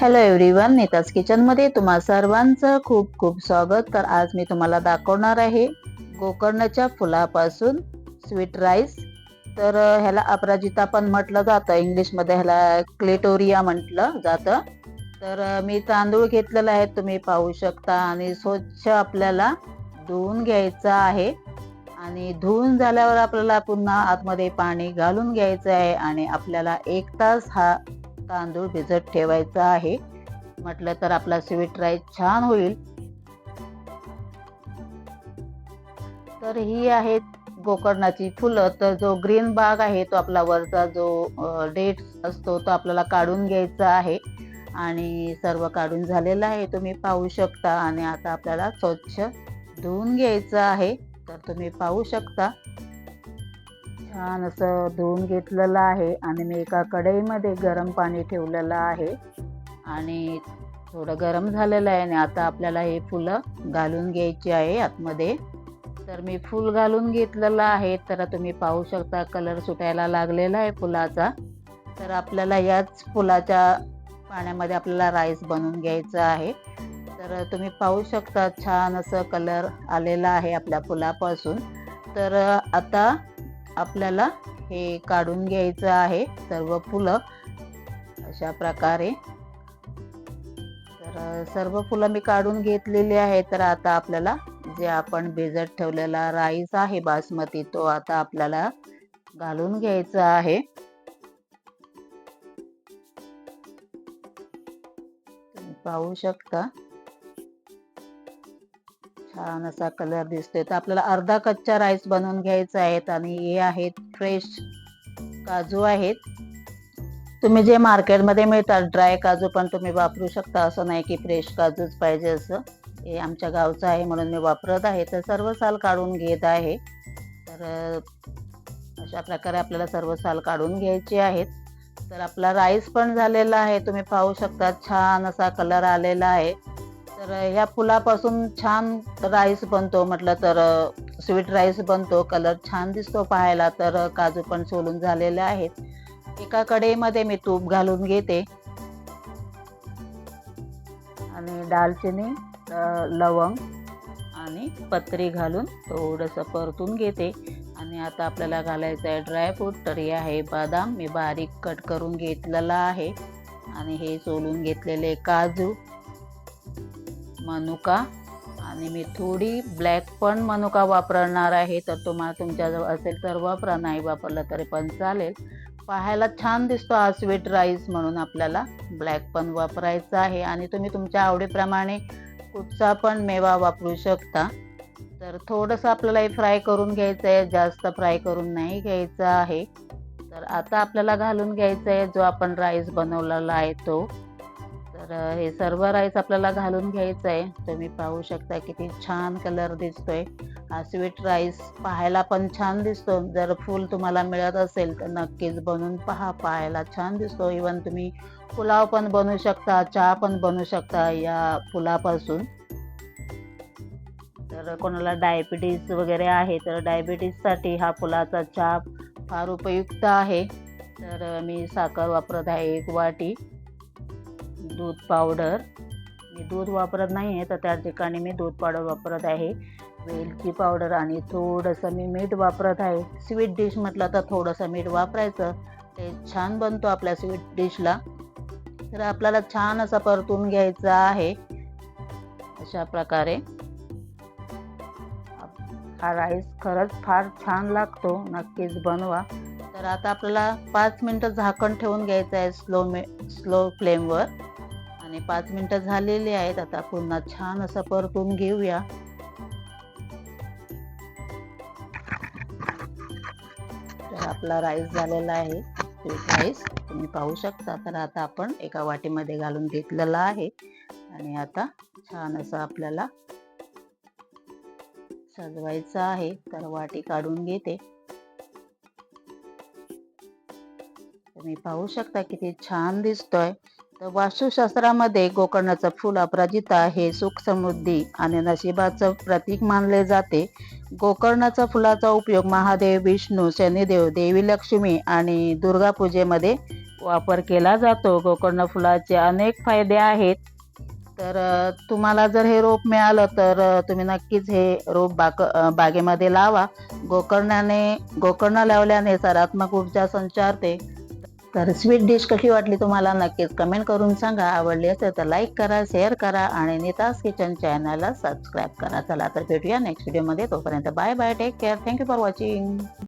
Hello everyone Nita's किचनमध्ये तुम्हा सर्वांचं खूप खूप स्वागत. तर आज मी तुम्हाला दाखवणार आहे गोकर्णाच्या फुलापासून स्वीट राईस तर ह्याला अपराजिता पण म्हटलं जातं. इंग्लिशमध्ये ह्याला क्लेटोरिया म्हटलं जातं. तर मी तांदूळ घेतलेला आहे. तुम्ही पाहू शकता. आणि स्वच्छ आपल्याला धुवून घ्यायचं आहे. आणि धुवून झाल्यावर आपल्याला पुन्हा आतमध्ये पाणी घालून घ्यायचं आहे. आणि आपल्याला एक तास हा तांदूळ भिजत ठेवायचा आहे. म्हटलं तर आपला स्वीट राईस छान होईल. तर ही आहेत गोकर्णाची फुलं. तर जो ग्रीन बाग आहे तो आपला वरचा जो डेट असतो तो आपल्याला काढून घ्यायचा आहे. आणि सर्व काढून झालेलं आहे. तुम्ही पाहू शकता. आणि आता आपल्याला स्वच्छ धुवून घ्यायचं आहे. तर तुम्ही पाहू शकता. छान असं धुवून घेतलेलं आहे आणि मी एका कढईमध्ये गरम पाणी ठेवलेलं आहे. आणि थोडं गरम झालेलं आहे आणि आता आपल्याला हे फुलं घालून घ्यायची आहे आतमध्ये. तर मी फुल घालून घेतलेलं आहे. तर तुम्ही पाहू शकता कलर सुटायला लागलेला आहे फुलाचा. तर आपल्याला याच फुलाच्या पाण्यामध्ये आपल्याला राईस बनवून घ्यायचं आहे. तर तुम्ही पाहू शकता छान असं कलर आलेला आहे आपल्या फुलापासून. तर आता आपल्याला हे काढून घ्यायचं आहे सर्व फुलं. अशा प्रकारे. तर सर्व फुलं मी काढून घेतलेली आहे. तर आता आपल्याला जे आपण भिजत ठेवलेला राईस आहे बासमती तो आता आपल्याला घालून घ्यायचा आहे. पाहू शकता. छान असा कलर दिसतोय. तर आपल्याला अर्धा कच्चा राईस बनवून घ्यायचा आहे आणि हे आहेत फ्रेश काजू आहेत. तुम्ही जे मार्केटमध्ये मिळतात ड्राय काजू पण तुम्ही वापरू शकता. असं नाही की फ्रेश काजूच पाहिजे असं. हे आमच्या गावचं आहे म्हणून मी वापरत आहे. तर सर्व साल काढून घेत आहे. तर अशा प्रकारे आपल्याला सर्व साल काढून घ्यायचे आहेत. तर आपला राईस पण झालेला आहे. तुम्ही पाहू शकता छान असा कलर आलेला आहे. तर ह्या फुलापासून छान राईस बनतो म्हटलं तर स्वीट राईस बनतो कलर छान दिसतो पाहायला तर काजू पण सोलून झालेले आहेत. एका कढईमध्ये मी तूप घालून घेते. आणि दालचिनी लवंग आणि पत्री घालून थोडंसं परतून घेते. आणि आता आपल्याला घालायचं आहे ड्रायफ्रूट तर हे आहे बदाम. मी बारीक कट करून घेतलेला आहे. आणि हे सोलून घेतलेले काजू. मनुका. आणि मी थोडी ब्लॅक पण मनुका वापरणार आहे. तर तुम्हाला तुमच्याजवळ असेल तर वापरा नाही वापरलं तरी पण चालेल. पाहायला छान दिसतो हा स्वीट राईस म्हणून आपल्याला. ब्लॅक पण वापरायचा आहे. आणि तुम्ही तुमच्या आवडीप्रमाणे कुठचा पण मेवा वापरू शकता. तर थोडंसं आपल्याला हे फ्राय करून घ्यायचं आहे जास्त फ्राय करून नाही घ्यायचं आहे. तर आता आपल्याला घालून घ्यायचं आहे जो आपण राईस बनवलेला आहे तो. तर हे सर्व राईस आपल्याला घालून घ्यायचं आहे तुम्ही पाहू शकता किती छान कलर दिसतोय. हा स्वीट राईस पाहायला पण छान दिसतो. जर फुल तुम्हाला मिळत असेल तर नक्कीच बनवून पहा. पाहायला छान दिसतो. इवन तुम्ही पुलाव पण बनवू शकता चहा पण बनवू शकता या फुलापासून तर कोणाला डायबिटीज वगैरे आहे तर डायबिटीजसाठी हा फुलाचा चहा फार उपयुक्त आहे. तर मी साखर वापरत आहे एक वाटी. दूध पावडर मी दूध वापरत नाही आहे तर त्या ठिकाणी मी दूध पावडर वापरत आहे. वेलची पावडर आणि थोडंसं मी मीठ वापरत आहे. स्वीट डिश म्हटलं तर थोडंसं मीठ वापरायचं. ते छान बनतो आपल्या स्वीट डिशला तर आपल्याला छान असा परतून घ्यायचा आहे. अशा प्रकारे. हा राईस खरंच फार छान लागतो. नक्कीच बनवा. तर आता आपल्याला पाच मिनटं झाकण ठेवून घ्यायचं आहे स्लो मे स्लो फ्लेमवर आणि पाच मिनटं झालेली आहेत आता पुन्हा छान असं परतून घेऊया. तर आपला राईस झालेला आहे स्वीट राईस. तुम्ही पाहू शकता तर आता आपण एका वाटीमध्ये घालून घेतलेला आहे. आणि आता छान असं आपल्याला सजवायचं आहे तर वाटी काढून घेते. तुम्ही पाहू शकता किती छान दिसतोय. तर वास्तुशास्त्रामध्ये गोकर्णाचं फूल अपराजिता हे सुख समृद्धी आणि नशिबाचं प्रतीक मानले जाते. गोकर्णाचा फुलाचा उपयोग महादेव विष्णू शनिदेव देवी लक्ष्मी आणि दुर्गा पूजेमध्ये वापर केला जातो. गोकर्ण फुलाचे अनेक फायदे आहेत. तर तुम्हाला जर हे रोप मिळालं तर तुम्ही नक्कीच हे रोप बाग बागेमध्ये लावा. गोकर्णाने गोकर्ण लावल्याने सकारात्मक ऊर्जा संचारते. तर स्वीट डिश कशी वाटली तुम्हाला नक्कीच कमेंट करून सांगा. आवडली असेल तर लाईक करा शेअर करा आणि नितास किचन चॅनलला सबस्क्राईब करा. चला तर भेटूया नेक्स्ट व्हिडिओमध्ये तोपर्यंत bye bye take care thank you for watching